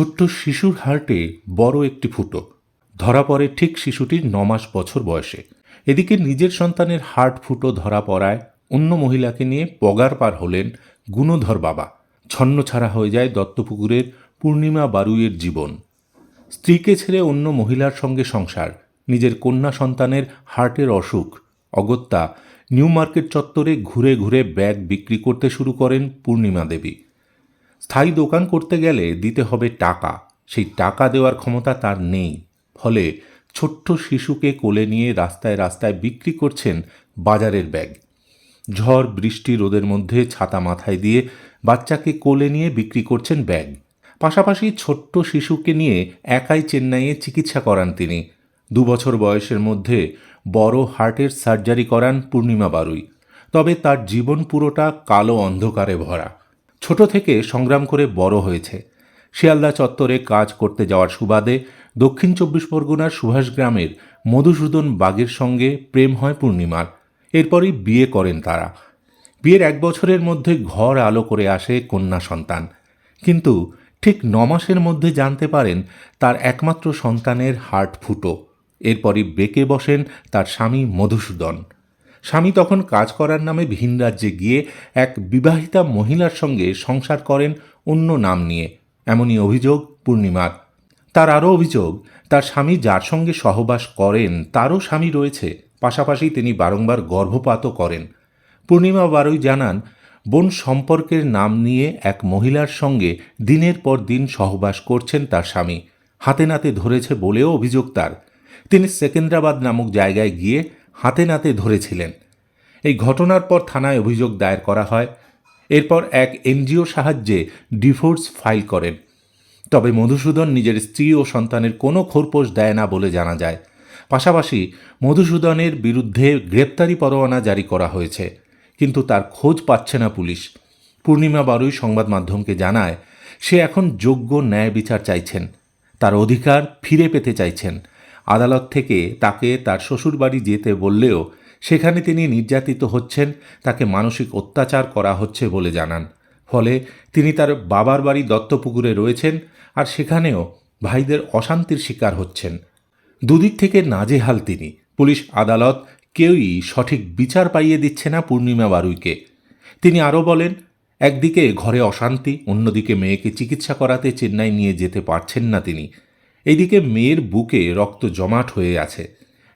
ছোট্ট শিশুর হার্টে বড় একটি ফুটো। ধরা পড়ে ঠিক শিশুটির নমাস বছর বয়সে। এদিকে নিজের সন্তানের হার্ট ফুটো ধরা পড়ায় অন্য মহিলাকে নিয়ে পগার পার হলেন গুণধর বাবা। ছন্ন ছাড়া হয়ে যায় দত্তপুকুরের পূর্ণিমা বারুইয়ের জীবন। স্ত্রীকে ছেড়ে অন্য মহিলার সঙ্গে সংসার। নিজের কন্যা সন্তানের হার্টের অসুখ। অগত্যা নিউ মার্কেট চত্বরে ঘুরে ঘুরে ব্যাগ বিক্রি করতে শুরু করেন পূর্ণিমা দেবী। স্থায়ী দোকান করতে গেলে দিতে হবে টাকা। সেই টাকা দেওয়ার ক্ষমতা তার নেই। ফলে ছোট্ট শিশুকে কোলে নিয়ে রাস্তায় রাস্তায় বিক্রি করছেন বাজারের ব্যাগ। ঝড়, বৃষ্টি, রোদের মধ্যে ছাতা মাথায় দিয়ে বাচ্চাকে কোলে নিয়ে বিক্রি করছেন ব্যাগ। পাশাপাশি ছোট্ট শিশুকে নিয়ে একাই চেন্নাইয়ে চিকিৎসা করান তিনি। দু বছর বয়সের মধ্যে বড় হার্টের সার্জারি করান পূর্ণিমা বারুই। তবে তার জীবন পুরোটা কালো অন্ধকারে ভরা। ছোট থেকে সংগ্রাম করে বড় হয়েছে। শিয়ালদা চত্বরে কাজ করতে যাওয়ার সুবাদে দক্ষিণ চব্বিশ পরগনার সুভাষ গ্রামের মধুসূদন বাগের সঙ্গে প্রেম হয় পূর্ণিমার। এরপরই বিয়ে করেন তারা। বিয়ের এক বছরের মধ্যে ঘর আলো করে আসে কন্যা সন্তান। কিন্তু ঠিক ন মাসের মধ্যে জানতে পারেন তার একমাত্র সন্তানের হার্ট ফুটো। এরপরই বেঁকে বসেন তার স্বামী মধুসূদন। স্বামী তখন কাজ করার নামে ভিন রাজ্যে গিয়ে এক বিবাহিতা মহিলার সঙ্গে সংসার করেন অন্য নাম নিয়ে। এমনই অভিযোগ পূর্ণিমার। তার আরও অভিযোগ, তার স্বামী যার সঙ্গে সহবাস করেন, তারও স্বামী রয়েছে। পাশাপাশি তিনি বারংবার গর্ভপাতও করেন। পূর্ণিমা বারুই জানান, বোন সম্পর্কের নাম নিয়ে এক মহিলার সঙ্গে দিনের পর দিন সহবাস করছেন তার স্বামী। হাতে নাতে ধরেছে বলেও অভিযোগ তার। তিনি সেকেন্দ্রাবাদ নামক জায়গায় গিয়ে হাতে নাতে ধরেছিলেন। এই ঘটনার পর থানায় অভিযোগ দায়ের করা হয়। এরপর এক এনজিও সাহায্যে ডিভোর্স ফাইল করেন। তবে মধুসূদন নিজের স্ত্রী ও সন্তানের কোনো খোরপোশ দেয় না বলে জানা যায়। পাশাপাশি মধুসূদনের বিরুদ্ধে গ্রেপ্তারি পরোয়ানা জারি করা হয়েছে, কিন্তু তার খোঁজ পাচ্ছে না পুলিশ। পূর্ণিমা বারুই সংবাদ মাধ্যমকে জানায়, সে এখন যোগ্য ন্যায় বিচার চাইছেন। তার অধিকার ফিরে পেতে চাইছেন। আদালত থেকে তাকে তার শ্বশুরবাড়ি যেতে বললেও সেখানে তিনি নির্যাতিত হচ্ছেন, তাকে মানসিক অত্যাচার করা হচ্ছে বলে জানান। ফলে তিনি তার বাবার বাড়ি দত্তপুকুরে রয়েছেন আর সেখানেও ভাইদের অশান্তির শিকার হচ্ছেন। দুদিক থেকে নাজেহাল তিনি। পুলিশ আদালত কেউই সঠিক বিচার পাইয়ে দিচ্ছে না পূর্ণিমা বারুইকে। তিনি আরও বলেন, একদিকে ঘরে অশান্তি, অন্যদিকে মেয়েকে চিকিৎসা করাতে চেন্নাই নিয়ে যেতে পারছেন না তিনি। এইদিকে মেয়ের বুকে রক্ত জমাট হয়ে আছে।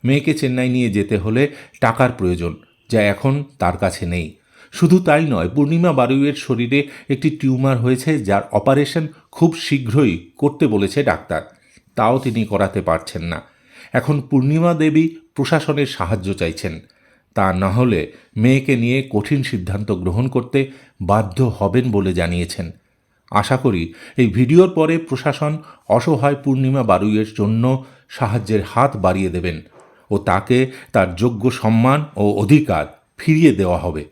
মেয়েকে চেন্নাই নিয়ে যেতে হলে টাকার প্রয়োজন, যা এখন তার কাছে নেই। শুধু তাই নয়, পূর্ণিমা বারুইয়ের শরীরে একটি টিউমার হয়েছে, যার অপারেশন খুব শীঘ্রই করতে বলেছে ডাক্তার। তাও তিনি করাতে পারছেন না। এখন পূর্ণিমা দেবী প্রশাসনের সাহায্য চাইছেন। তা না হলে মেয়েকে নিয়ে কঠিন সিদ্ধান্ত গ্রহণ করতে বাধ্য হবেন বলে জানিয়েছেন। আশা করি এই ভিডিওর পরে প্রশাসন অসহায় পূর্ণিমা বারুইয়ের জন্য সাহায্যের হাত বাড়িয়ে দেবেন ও তাকে তার যোগ্য সম্মান ও অধিকার ফিরিয়ে দেওয়া হবে।